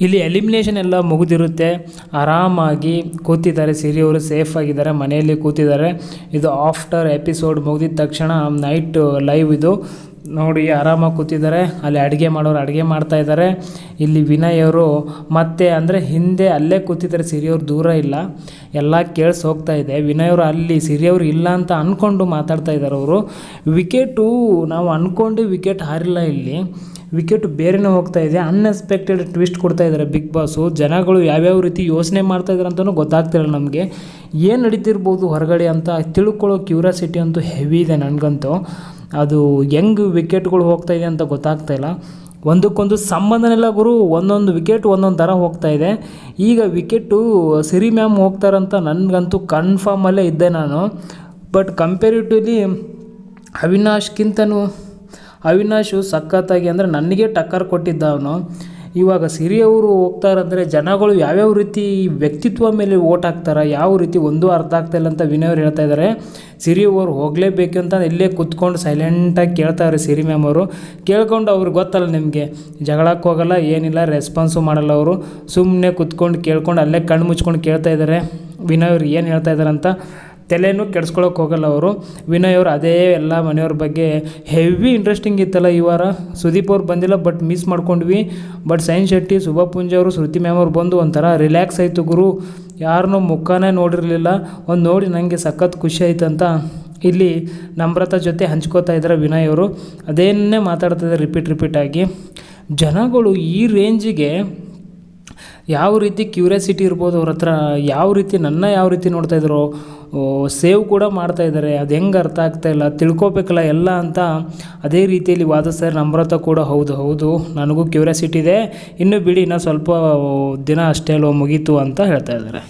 ಇಲ್ಲಿ ಎಲಿಮಿನೇಷನ್ ಎಲ್ಲ ಮುಗಿದಿರುತ್ತೆ. ಆರಾಮಾಗಿ ಕೂತಿದ್ದಾರೆ, ಸಿರಿಯವರು ಸೇಫ್ ಆಗಿದ್ದಾರೆ, ಮನೆಯಲ್ಲಿ ಕೂತಿದ್ದಾರೆ. ಇದು ಆಫ್ಟರ್ ಎಪಿಸೋಡ್ ಮುಗಿದಿದ ತಕ್ಷಣ ನೈಟ್ ಲೈವ್ ಇದು. ನೋಡಿ, ಆರಾಮಾಗಿ ಕೂತಿದ್ದಾರೆ. ಅಲ್ಲಿ ಅಡುಗೆ ಮಾಡೋರು ಅಡುಗೆ ಮಾಡ್ತಾ ಇದ್ದಾರೆ. ಇಲ್ಲಿ ವಿನಯ್ ಅವರು ಮತ್ತೆ ಅಂದರೆ ಹಿಂದೆ ಅಲ್ಲೇ ಕೂತಿದ್ದಾರೆ, ಸಿರಿಯವ್ರು ದೂರ ಇಲ್ಲ. ಎಲ್ಲ ಕೇಳಿಸ್ ಹೋಗ್ತಾ ಇದೆ. ವಿನಯ್ ಅವರು ಅಲ್ಲಿ, ಸಿರಿಯವ್ರು ಇಲ್ಲ ಅಂತ ಅಂದ್ಕೊಂಡು ಮಾತಾಡ್ತಾ ಇದ್ದಾರೆ ಅವರು. ವಿಕೆಟು ನಾವು ಅಂದ್ಕೊಂಡು ವಿಕೆಟ್ ಹಾರಿಲ್ಲ ಇಲ್ಲಿ. ವಿಕೆಟ್ ಬೇರೆನೇ ಹೋಗ್ತಾ ಇದೆ. ಅನ್ಎಕ್ಸ್ಪೆಕ್ಟೆಡ್ ಟ್ವಿಸ್ಟ್ ಕೊಡ್ತಾ ಇದ್ದಾರೆ ಬಿಗ್ ಬಾಸು ಜನಗಳು ಯಾವ್ಯಾವ ರೀತಿ ಯೋಚನೆ ಮಾಡ್ತಾ ಇದ್ದಾರೆ ಅಂತಲೂ ಗೊತ್ತಾಗ್ತಿರಲ್ಲ ನಮಗೆ. ಏನು ನಡೀತಿರ್ಬೋದು ಹೊರಗಡೆ ಅಂತ ತಿಳ್ಕೊಳ್ಳೋ ಕ್ಯೂರಿಯಾಸಿಟಿ ಅಂತೂ ಹೆವಿ ಇದೆ ನನಗಂತೂ. ಅದು ಹೆಂಗೆ ವಿಕೆಟ್ಗಳು ಹೋಗ್ತಾ ಇದೆ ಅಂತ ಗೊತ್ತಾಗ್ತಾ ಇಲ್ಲ. ಒಂದಕ್ಕೊಂದು ಸಂಬಂಧನೆಲ್ಲ ಗುರು. ಒಂದೊಂದು ವಿಕೆಟ್ ಒಂದೊಂದು ಥರ ಹೋಗ್ತಾ ಇದೆ. ಈಗ ವಿಕೆಟು ಸಿರಿ ಮ್ಯಾಮ್ ಹೋಗ್ತಾರಂತ ನನಗಂತೂ ಕನ್ಫರ್ಮಲ್ಲೇ ಇದ್ದೆ ನಾನು. ಬಟ್ ಕಂಪೇರಿಟಿವ್ಲಿ ಅವಿನಾಶ್ಗಿಂತನೂ ಅವಿನಾಶು ಸಖತ್ತಾಗಿ ಅಂದರೆ ನನಗೆ ಟಕ್ಕರ್ ಕೊಟ್ಟಿದ್ದ ಅವನು ಇವಾಗ ಸಿರಿಯವರು ಹೋಗ್ತಾರಂದರೆ ಜನಗಳು ಯಾವ್ಯಾವ ರೀತಿ ವ್ಯಕ್ತಿತ್ವ ಮೇಲೆ ಓಟ್ ಹಾಕ್ತಾರೆ, ಯಾವ ರೀತಿ ಒಂದೂ ಅರ್ಥ ಆಗ್ತಾಯಿಲ್ಲ ಅಂತ ವಿನಯ್ ಅವ್ರು ಹೇಳ್ತಾ ಇದ್ದಾರೆ ಸಿರಿ ಅವರು ಹೋಗಲೇಬೇಕು ಅಂತ ಇಲ್ಲೇ ಕುತ್ಕೊಂಡು ಸೈಲೆಂಟಾಗಿ ಕೇಳ್ತಾರೆ ಸಿರಿ ಮ್ಯಾಮ್ ಅವರು. ಕೇಳ್ಕೊಂಡು ಅವ್ರಿಗೆ ಗೊತ್ತಲ್ಲ ನಿಮಗೆ, ಜಗಳಕ್ಕೆ ಹೋಗಲ್ಲ, ಏನಿಲ್ಲ ರೆಸ್ಪಾನ್ಸು ಮಾಡಲ್ಲ ಅವರು. ಸುಮ್ಮನೆ ಕುತ್ಕೊಂಡು ಕೇಳ್ಕೊಂಡು ಅಲ್ಲೇ ಕಣ್ಣು ಮುಚ್ಕೊಂಡು ಕೇಳ್ತಾ ಇದ್ದಾರೆ ವಿನಯ್ ಅವ್ರು ಏನು ಹೇಳ್ತಾ ಇದ್ದಾರೆ ಅಂತ ತಲೆನೂ ಕೆಡ್ಸ್ಕೊಳಕ್ಕೆ ಹೋಗಲ್ಲ ಅವರು. ವಿನಯ್ ಅವರು ಅದೇ ಎಲ್ಲ ಮನೆಯವ್ರ ಬಗ್ಗೆ ಹೆವಿ ಇಂಟ್ರೆಸ್ಟಿಂಗ್ ಇತ್ತಲ್ಲ ಈ ವಾರ. ಸುದೀಪ್ ಅವ್ರು ಬಂದಿಲ್ಲ ಬಟ್ ಮಿಸ್ ಮಾಡ್ಕೊಂಡ್ವಿ. ಬಟ್ ಸೈನ್ ಶೆಟ್ಟಿ, ಶುಭ ಪೂಂಜೆ ಅವರು, ಶ್ರುತಿ ಮ್ಯಾಮ್ ಅವ್ರು ಬಂದು ಒಂಥರ ರಿಲ್ಯಾಕ್ಸ್ ಆಯಿತು ಗುರು. ಯಾರನ್ನೂ ಮುಖನೇ ನೋಡಿರಲಿಲ್ಲ. ಒಂದು ನೋಡಿ ನನಗೆ ಸಖತ್ ಖುಷಿ ಆಯ್ತು ಅಂತ ಇಲ್ಲಿ ನಮ್ರತ ಜೊತೆ ಹಂಚ್ಕೋತಾ ಇದ್ದಾರೆ ವಿನಯ್ ಅವರು. ಅದೇನೇ ಮಾತಾಡ್ತಾ ಇದ್ದಾರೆ ರಿಪೀಟ್ ರಿಪೀಟಾಗಿ ಜನಗಳು ಈ ರೇಂಜಿಗೆ ಯಾವ ರೀತಿ ಕ್ಯೂರಿಯಾಸಿಟಿ ಇರ್ಬೋದು ಅವ್ರ ಹತ್ರ, ಯಾವ ರೀತಿ ನನ್ನ ಯಾವ ರೀತಿ ನೋಡ್ತಾ ಇದ್ರು ಸೇವ್ ಕೂಡ ಮಾಡ್ತಾ ಇದ್ದಾರೆ, ಅದು ಹೆಂಗೆ ಅರ್ಥ ಆಗ್ತಾಯಿಲ್ಲ ತಿಳ್ಕೊಬೇಕಲ್ಲ ಎಲ್ಲ ಅಂತ ಅದೇ ರೀತಿಯಲ್ಲಿ ವಾದ ಸರ್ ನಮ್ರತ ಕೂಡ ಹೌದು ಹೌದು, ನನಗೂ ಕ್ಯೂರಿಯಾಸಿಟಿ ಇದೆ, ಇನ್ನು ಬಿಡಿ ಇನ್ನೂ ಸ್ವಲ್ಪ ದಿನ ಅಷ್ಟೇ ಅಲ್ವ ಮುಗೀತು ಅಂತ ಹೇಳ್ತಾ ಇದ್ದಾರೆ.